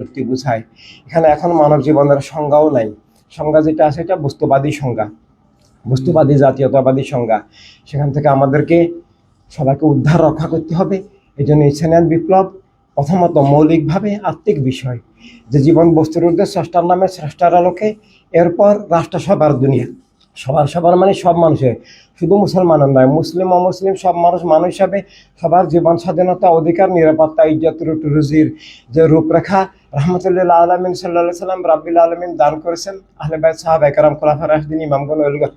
শক্তি বোঝায়। এখানে এখন মানব জীবনের সংজ্ঞাও নাই। সংজ্ঞা যেটা আছে এটা বস্তুবাদী সংজ্ঞা। বস্তুবাদী জাতীয়তাবাদী সংজ্ঞা। সেখান থেকে আমাদেরকে সবাইকে উদ্ধার, রক্ষা করতে হবে। এই জন্য ইসলামিয়ান বিপ্লব প্রথমত মৌলিকভাবে আত্মিক বিষয়। যে জীবন বস্তুর ঊর্ধ্বে স্রষ্টার নামে স্রষ্টার আলোকে, এরপর রাষ্ট্র সবার দুনিয়া। সবার সবার মানে সব মানুষের। শুধু মুসলমানের নয়, মুসলিম, অমুসলিম সব মানুষ মানুষ হিসাবে সবার জীবন স্বাধীনতা, অধিকার, নিরাপত্তা, ইজ্জত, রুট, রুজির যে রূপরেখা রহমতুল্লাহ আলমিন সাল্লা সাল্লাম রাব্বিল আলমিন দান করেছেন। আহলেবাদ সাহাব একরাম খোলাফা রাহদিন ইমামগুন ওলগা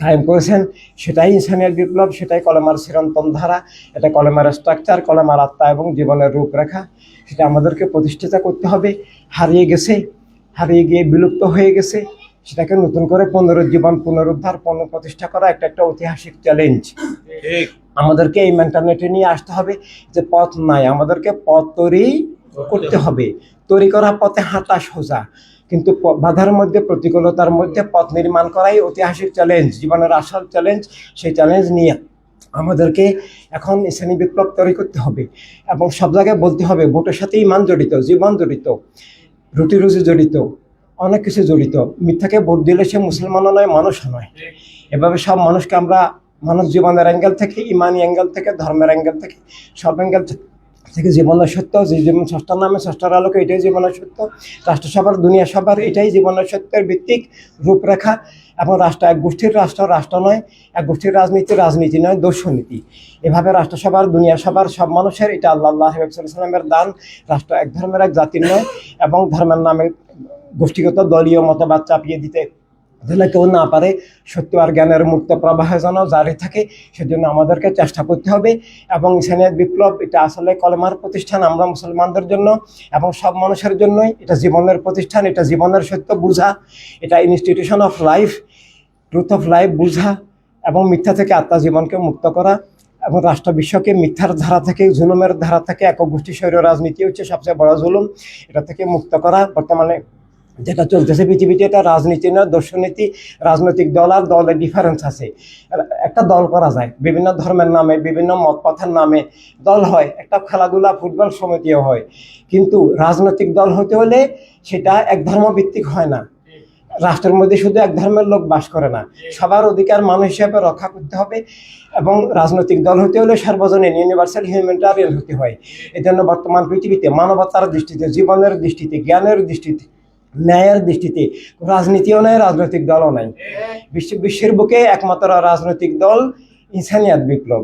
কায়েম করেছেন। সেটাই ইনসানিয়ার বিপ্লব সেটাই কলেমার চিরন্তন ধারা। এটা কলেমার স্ট্রাকচার কলেমার আত্মা এবং জীবনের রূপরেখা। সেটা আমাদেরকে প্রতিষ্ঠিত করতে হবে। হারিয়ে গেছে হারিয়ে গিয়ে বিলুপ্ত হয়ে গেছে। সেটাকে নতুন করে পুনরুজ্জীবন পুনরুদ্ধার পুনঃপ্রতিষ্ঠা করা একটা একটা ঐতিহাসিক চ্যালেঞ্জ আমাদেরকে এই মেন্টালিটি নিয়ে আসতে হবে যে পথ নাই। আমাদেরকে পথ তৈরি করতে হবে। তৈরি করা পথে হাঁটা সোজা। কিন্তু বাধার মধ্যে, প্রতিকূলতার মধ্যে পথ নির্মাণ করাই ঐতিহাসিক চ্যালেঞ্জ জীবনের আসল চ্যালেঞ্জ সেই চ্যালেঞ্জ নিয়ে আমাদেরকে এখন শ্রেণি বিপ্লব তৈরি করতে হবে এবং সব জায়গায় বলতে হবে, ভোটের সাথে ইমান জড়িত, জীবন জড়িত, রুটি রুজি জড়িত, অনেক কিছু জড়িত। মিথ্যাকে ভোট দিলে সে মুসলমানও নয়, মানুষও নয়। এভাবে সব মানুষকে আমরা মানব জীবনের অ্যাঙ্গেল থেকে, ইমানি অ্যাঙ্গেল থেকে, ধর্মের অ্যাঙ্গেল থেকে, সব অ্যাঙ্গেল থেকে জীবনের সত্য, যে জীবন ষষ্ঠার নামে ষষ্ঠার আলোকে এটাই জীবনের সত্য, রাষ্ট্রসভার দুনিয়া সভার এটাই জীবনের সত্যের ভিত্তিক রূপরেখা এবং রাষ্ট্র, এক গোষ্ঠীর রাষ্ট্র রাষ্ট্র নয়, এক গোষ্ঠীর রাজনীতি রাজনীতি নয় দর্শনীতি এভাবে রাষ্ট্রসভার দুনিয়া সভার সব মানুষের এটা আল্লাহ আল্লাহ দান, রাষ্ট্র এক ধর্মের এক জাতির নয় এবং ধর্মের নামে গোষ্ঠীগত দলীয় মতবাদ চাপিয়ে দিতে দিলে কেউ না পারে সত্য আর জ্ঞানের মুক্ত প্রবাহ যেন জারি থাকে, সেজন্য আমাদেরকে চেষ্টা করতে হবে। এবং ইসলামিক বিপ্লব, এটা আসলে কলেমার প্রতিষ্ঠান আমরা মুসলমানদের জন্য এবং সব মানুষের জন্যই, এটা জীবনের প্রতিষ্ঠান, এটা জীবনের সত্য বুঝা, এটা institution of life truth of life বুঝা এবং মিথ্যা থেকে আত্মা জীবনকে মুক্ত করা এবং রাষ্ট্র বিশ্বকে মিথ্যার ধারা থেকে, জুলুমের ধারা থেকে একক গোষ্ঠী শৈর রাজনীতি হচ্ছে সবচেয়ে বড় জুলুম, এটা থেকে মুক্ত করা। বর্তমানে যেটা চলতেছে পৃথিবীতে, এটা রাজনীতি না, দর্শনীতি, রাজনৈতিক দল আর দলের ডিফারেন্স আছে। একটা দল করা যায়, বিভিন্ন ধর্মের নামে, বিভিন্ন মতপথের নামে দল হয়, একটা খেলাধুলা, ফুটবল সমিতিও হয়। কিন্তু রাজনৈতিক দল হতে হলে সেটা এক ধর্মভিত্তিক হয় না। রাষ্ট্রের মধ্যে শুধু এক ধর্মের লোক বাস করে না, সবার অধিকার মানুষ হিসেবে রক্ষা করতে হবে এবং রাজনৈতিক দল হতে হলে সার্বজনীন ইউনিভার্সাল হিউম্যানিটারিয়ান হতে হয়। এই জন্য বর্তমান পৃথিবীতে মানবতার দৃষ্টিতে, জীবনের দৃষ্টিতে, জ্ঞানের দৃষ্টিতে ন্যায়ের দৃষ্টিতে রাজনীতিও নাই, রাজনৈতিক দলও নাই। বিশ্ব, বিশ্বের বুকে একমাত্র রাজনৈতিক দল ইনসানিয়াত বিপ্লব।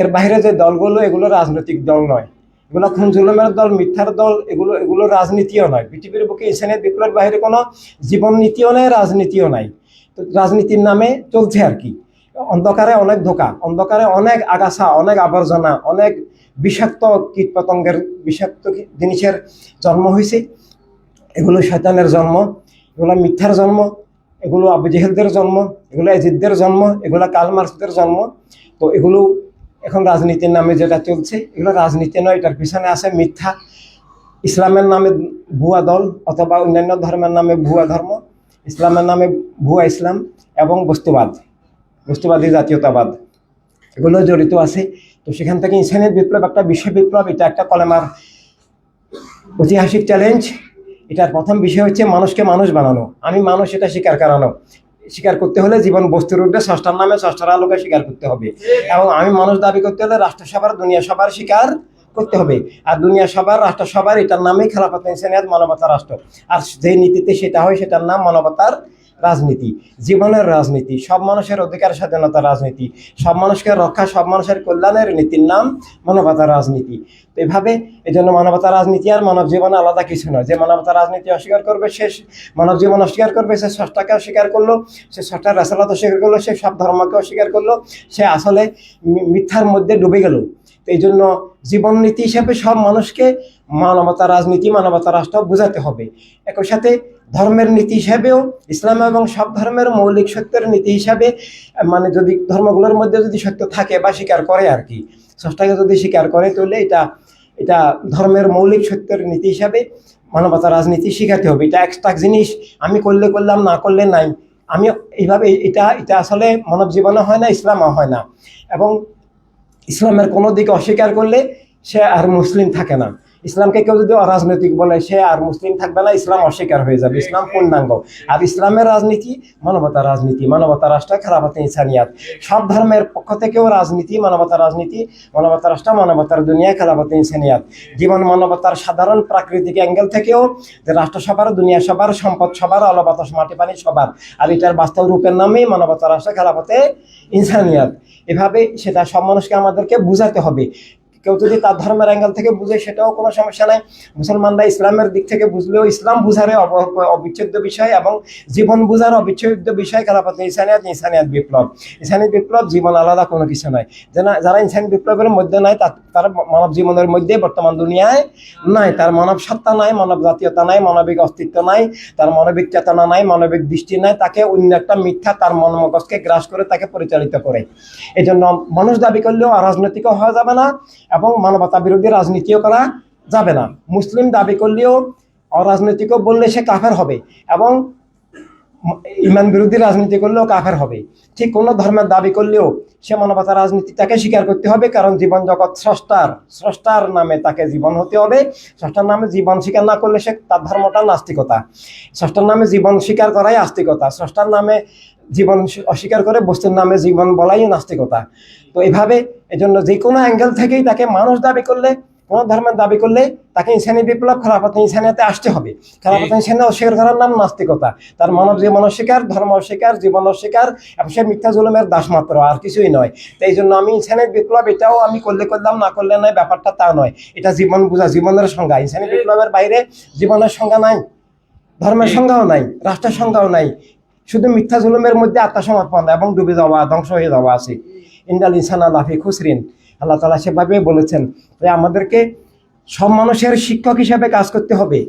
এর বাইরে যে দলগুলো, এগুলো রাজনৈতিক দল নয়। এগুলো খুন জুলুমের দল, মিথ্যার দল, এগুলো এগুলো রাজনীতিও নয়। পৃথিবীর বুকে ইনসানিয়াত বিপ্লবের বাইরে কোনো জীবন নীতিও নাই, রাজনীতিও নাই। তো রাজনীতির নামে চলছে আর কি। অন্ধকারে অনেক ধোকা, অন্ধকারে অনেক আগাছা, অনেক আবর্জনা, অনেক বিষাক্ত কীটপতঙ্গের, বিষাক্ত জিনিসের জন্ম হয়েছে এগুলো শয়তানের জন্ম, এগুলো মিথ্যার জন্ম, এগুলো আবু জেহেলদের জন্ম, এগুলো এজিদদের জন্ম, এগুলো কাল মার্কসদের জন্ম। তো এগুলো এখন রাজনীতির নামে যেটা চলছে, এগুলো রাজনীতি নয়, এটার পিছনে আছে মিথ্যা। ইসলামের নামে ভুয়া দল অথবা অন্যান্য ধর্মের নামে ভুয়া ধর্ম, ইসলামের নামে ভুয়া ইসলাম এবং বস্তুবাদ, বস্তুবাদী জাতীয়তাবাদ। এগুলো জড়িত আছে। তো সেখান থেকে ইনসানের বিপ্লব, একটা বিশ্ব বিপ্লব, এটা একটা কলেমার ঐতিহাসিক চ্যালেঞ্জ এটার প্রথম বিষয় হচ্ছে মানুষকে মানুষ বানানো। আমি মানুষ, এটা স্বীকার করানো। স্বীকার করতে হলে জীবন বস্তুর উঠবে ষষ্ঠার নামে ষষ্ঠার আলোকে স্বীকার করতে হবে। এবং আমি মানুষ দাবি করতে হলে রাষ্ট্রসভার, দুনিয়া সবার স্বীকার করতে হবে। আর দুনিয়া সবার রাষ্ট্রসভার, এটার নামেই খেলাফত ইনসানিয়াত মানবতা রাষ্ট্র। আর যে নীতিতে সেটা হয়, সেটার নাম মানবতার রাজনীতি, জীবনের রাজনীতি, সব মানুষের অধিকার স্বাধীনতা রাজনীতি, সব মানুষকে রক্ষা, সব মানুষের কল্যাণের নীতির নাম মানবতার রাজনীতি। তো এভাবে এই জন্য মানবতা রাজনীতি আর মানব জীবন আলাদা কিছু নয়। যে মানবতা রাজনীতি অস্বীকার করবে, সে মানব জীবন অস্বীকার করবে, সে ষষ্ঠাকে অস্বীকার করল, সে ষষ্ঠার রাসালাত অস্বীকার করল, সে সব ধর্মকে অস্বীকার করল, সে আসলে মিথ্যার মধ্যে ডুবে গেল। এই জন্য জীবন নীতি হিসেবে সব মানুষকে মানবতা রাজনীতি, মানবতা রাষ্ট্র বোঝাতে হবে। একই সাথে ধর্মের নীতি হিসাবেও, ইসলাম এবং সব ধর্মের মৌলিক সত্যের নীতি হিসাবে মানে যদি ধর্মগুলোর মধ্যে যদি সত্য থাকে বা স্বীকার করে আর কি ষষ্ঠাকে যদি স্বীকার করে, তাহলে এটা এটা ধর্মের মৌলিক সত্যের নীতি হিসাবে মানবতা রাজনীতি শিখাতে হবে। এটা এক্সট্রা জিনিস, আমি করলে করলাম, না করলে নাই। আমি এইভাবে, এটা এটা আসলে মানব জীবনে হয় না, ইসলামও হয় না। এবং ইসলামের কোনো দিকে অস্বীকার করলে সে আর মুসলিম থাকে না। ইসলামকে কেউ যদি অরাজনৈতিক বলে, সে আর মুসলিম থাকবে না, ইসলাম অস্বীকার হয়ে যাবে, ইসলাম পূর্ণাঙ্গ। আর ইসলামের রাজনীতি, মানবতা রাজনীতি, মানবতা রাষ্ট্র খেলাফত ইনসানিয়াত। সব ধর্মের পক্ষ থেকেও রাজনীতি, মানবতা রাজনীতি, মানবতা রাষ্ট্র, মানবতার দুনিয়া খেলাফত ইনসানিয়াত। জীবন মানবতার সাধারণ প্রাকৃতিক অ্যাঙ্গেল থেকেও যে রাষ্ট্র সবার, দুনিয়া সবার, সম্পদ সবার আলো বাতাস মাটি পানি সবার, আর এটার বাস্তব রূপের নামেই মানবতা রাষ্ট্র খেলাফতে ইনসানিয়াত। এভাবে সেটা সব মানুষকে আমাদেরকে বুঝাতে হবে। কেউ যদি তার ধর্মের অ্যাঙ্গেল থেকে বুঝে, সেটাও কোনো সমস্যা নাই। মুসলমানরা ইসলামের দিক থেকে বুঝলেও ইসলাম বুঝারে অব- অবিচ্ছেদ্য বিষয় এবং জীবন বুঝার অবিচ্ছেদ্য বিষয় খেলাফত ইসানিয়াত ইসানিয়াত বিপ্লব। ইসানি বিপ্লব জীবন আলাদা, কোনো কিছু নয় যারা ইনসানি বিপ্লবের মধ্যে নাই তার মানব জীবনের মধ্যে বর্তমান দুনিয়ায় নাই। তার মানব সত্তা নাই, মানব জাতীয়তা নাই, মানবিক অস্তিত্ব নাই, তার মানবিক চেতনা নাই, মানবিক দৃষ্টি নাই, তাকে অন্য একটা মিথ্যা তার মন মগজকে গ্রাস করে তাকে পরিচালিত করে। এই জন্য মানুষ দাবি করলেও অরাজনৈতিকও হওয়া যাবে না এবং মানবতা বিরোধী রাজনীতিও করা যাবে না। মুসলিম দাবি করলেও অরাজনৈতিকও বললে সে কাফের হবে এবং ইমান বিরোধী রাজনীতি করলেও কাফের হবে। ঠিক কোনো ধর্মের দাবি করলেও সে মানবতা রাজনীতি তাকে স্বীকার করতে হবে, কারণ জীবন জগৎ স্রষ্টার স্রষ্টার নামে তাকে জীবন হতে হবে। স্রষ্টার নামে জীবন স্বীকার না করলে সে তার ধর্মটা নাস্তিকতা। স্রষ্টার নামে জীবন স্বীকার করাই আস্তিকতা। স্রষ্টার নামে জীবন অস্বীকার করে বস্তুর নামে জীবন বলাই নাস্তিকতা। তো এভাবে, এজন্য যে কোনো অ্যাঙ্গেল থেকেই তাকে মানুষ দাবি করলে কোন ধর্মের দাবি করলে তাকে ইনসানি বিপ্লব খেলাফত ইনসানিয়াতে আসতে হবে। খেলাফত ইনসানি অস্বীকার করার নাম নাস্তিকতা। তার মানব জীবন অস্বীকার ধর্ম অস্বীকার জীবন অস্বীকার এবং সে মিথ্যা জুলুমের দাস মাত্র, আর কিছুই নয়। তো এই জন্য আমি ইনসানের বিপ্লব, এটাও আমি করলে করলাম, না করলে নয়, ব্যাপারটা তা নয়। এটা জীবন বোঝা, জীবনের সংজ্ঞা। ইনসানি বিপ্লবের বাইরে জীবনের সংজ্ঞা নাই, ধর্মের সংজ্ঞাও নাই, রাষ্ট্রের সংজ্ঞাও নাই। শুধু মিথ্যা জুলুমের মধ্যে আত্মসমর্পণ এবং ডুবে যাওয়া, ধ্বংস হয়ে যাওয়া আছে। ইন্দাল ইনসানা লাফি খুসরিন। আল্লাহ তালা সেভাবেই বলেছেন তাই আমাদেরকে সব মানুষের শিক্ষক হিসাবে কাজ করতে হবে।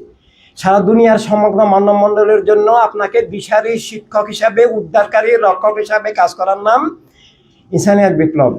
সারা দুনিয়ার সমগ্র মানবমণ্ডলের জন্য আপনাকে দিশারি শিক্ষক হিসাবে, উদ্ধারকারী, রক্ষক হিসাবে কাজ করার নাম ইনসানিয়াত বিপ্লব।